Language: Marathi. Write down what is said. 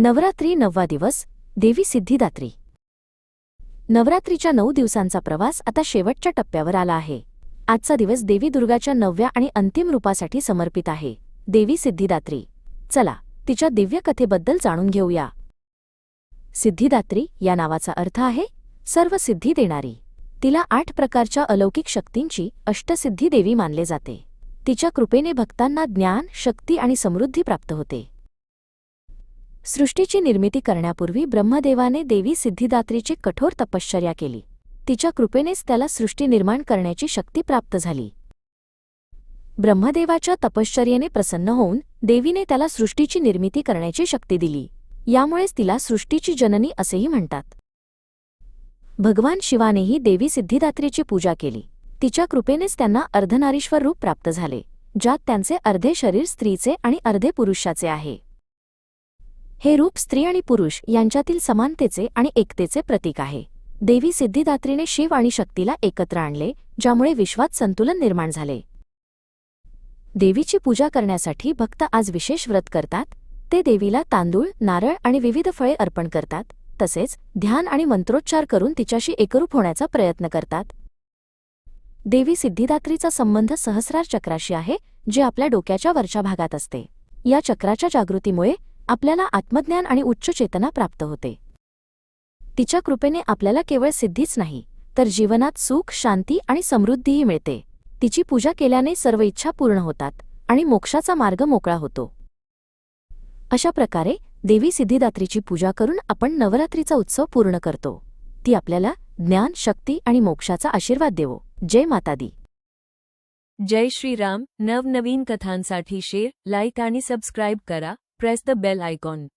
नवरात्री नववा दिवस देवी सिद्धिदात्री. नवरात्रीच्या नऊ दिवसांचा प्रवास आता शेवटच्या टप्प्यावर आला आहे. आजचा दिवस देवी दुर्गाच्या नवव्या आणि अंतिम रूपासाठी समर्पित आहे. देवी सिद्धिदात्री. चला तिच्या दिव्य कथेबद्दल जाणून घेऊया. सिद्धिदात्री या नावाचा अर्थ आहे सर्व सिद्धी देणारी. तिला आठ प्रकारच्या अलौकिक शक्तींची अष्टसिद्धी देवी मानले जाते. तिच्या कृपेने भक्तांना ज्ञान शक्ती आणि समृद्धी प्राप्त होते. सृष्टीची निर्मिती करण्यापूर्वी ब्रह्मदेवाने देवी सिद्धिदात्रीची कठोर तपश्चर्या केली. तिच्या कृपेनेच त्याला सृष्टी निर्माण करण्याची शक्ती प्राप्त झाली. ब्रह्मदेवाच्या तपश्चर्येने प्रसन्न होऊन देवीने त्याला सृष्टीची निर्मिती करण्याची शक्ती दिली. यामुळेच तिला सृष्टीची जननी असेही म्हणतात. भगवान शिवानेही देवी सिद्धिदात्रीची पूजा केली. तिच्या कृपेनेच त्यांना अर्धनारीश्वर रूप प्राप्त झाले ज्यात त्यांचे अर्धे शरीर स्त्रीचे आणि अर्धे पुरुषाचे आहे. हे रूप स्त्री आणि पुरुष यांच्यातील समानतेचे आणि एकतेचे प्रतीक आहे. देवी सिद्धिदात्रीने शिव आणि शक्तीला एकत्र आणले ज्यामुळे विश्वात संतुलन निर्माण झाले. देवीची पूजा करण्यासाठी भक्त आज विशेष व्रत करतात. ते देवीला तांदूळ नारळ आणि विविध फळे अर्पण करतात तसेच ध्यान आणि मंत्रोच्चार करून तिच्याशी एकरूप होण्याचा प्रयत्न करतात. देवी सिद्धिदात्रीचा संबंध सहस्रार चक्राशी आहे जे आपल्या डोक्याच्या वरच्या भागात असते. या चक्राच्या जागृतीमुळे आपल्याला आत्मज्ञान आणि उच्च चेतना प्राप्त होते. तिच्या कृपेने आपल्याला केवळ सिद्धीच नाही तर जीवनात सुख शांती आणि समृद्धीही मिळते. तिची पूजा केल्याने सर्व इच्छा पूर्ण होतात आणि मोक्षाचा मार्ग मोकळा होतो. अशा प्रकारे देवी सिद्धिदात्रीची पूजा करून आपण नवरात्रीचा उत्सव पूर्ण करतो. ती आपल्याला ज्ञान शक्ती आणि मोक्षाचा आशीर्वाद देवो. जय माता दी जय श्रीराम. नवनवीन कथांसाठी शेअर लाईक आणि सबस्क्राईब करा. press the bell icon.